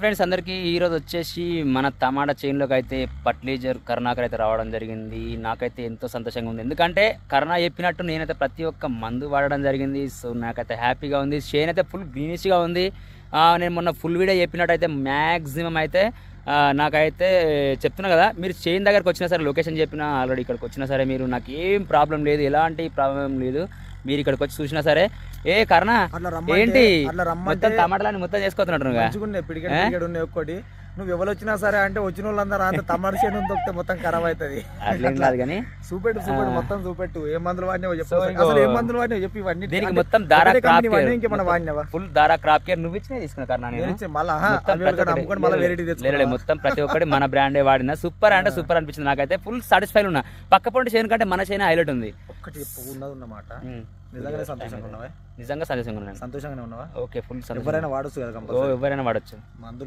Friends అందరికీ. ఈరోజు వచ్చేసి మన టమాటా చైన్లోకి అయితే పట్లేజర్ కరుణాకర్ అయితే రావడం జరిగింది. నాకైతే ఎంతో సంతోషంగా ఉంది. ఎందుకంటే కరుణ చెప్పినట్టు నేనైతే ప్రతి ఒక్క మందు వాడడం జరిగింది. సో నాకైతే హ్యాపీగా ఉంది. షేన్ అయితే ఫుల్ గ్రీనిష్గా ఉంది. నేను మొన్న ఫుల్ వీడియో చెప్పినట్టయితే మ్యాక్సిమం అయితే నాకైతే చెప్తున్నా కదా మీరు చైన్ దగ్గరకు వచ్చినా సరే లొకేషన్ చెప్పినా ఆల్రెడీ ఇక్కడికి వచ్చినా సరే మీరు నాకు ఏం ప్రాబ్లం లేదు. ఎలాంటి ప్రాబ్లం లేదు. మీరు ఇక్కడికి వచ్చి చూసినా సరే ఏ కరుణ ఏంటి? మొత్తం టమాటాలని మొత్తం చేసుకోతున్నట్టు నువ్వు ఎవరు వచ్చినా సరే అంటే వచ్చిన వాళ్ళందరూ అంత తమ్మడి చేను దొక్కితే మొత్తం ఖరాబ్ అవుతుంది. అట్లేం కాదు కానీ చూపెట్టు చూపెట్టు. మొత్తం చూపెట్టు ఏ మందులు వాడినావో చెప్పు. అసలు. ఏ మందులు వాడినావో చెప్పి ఇవన్నీ. దీనికి మొత్తం దారా ఒకటే క్రాప్ వాడినా ఇంకేమైనా వాడినావా? ఫుల్ దారా క్రాప్ కేర్ నువ్వు ఇచ్చినా తీసుకున్నా కన్నా నేను? మళ్ళా అమ్ముకొని మళ్ళీ వెరైటీ మొత్తం ప్రతి ఒక్కటి మన బ్రాండే వాడిన. సూపర్ అంటే సూపర్ అనిపించింది నాకైతే. ఫుల్ సాటిస్ఫైడ్ ఉన్నా. పక్క పొంటి చేయను కంటే మన చేయన హైలైట్ ఉంది. ఒక్కటి చెప్పు ఉన్నది ఉన్నమాట. నిజంగానే సంతోషంగా ఉన్నావా? నిజంగా సంతోషంగా ఉన్నాను. సంతోషంగానే ఉన్నావా? ఓకే ఫుల్ సంతోషం ఎవరైనా వాడొచ్చు కదా ఎవరైనా వాడచ్చు.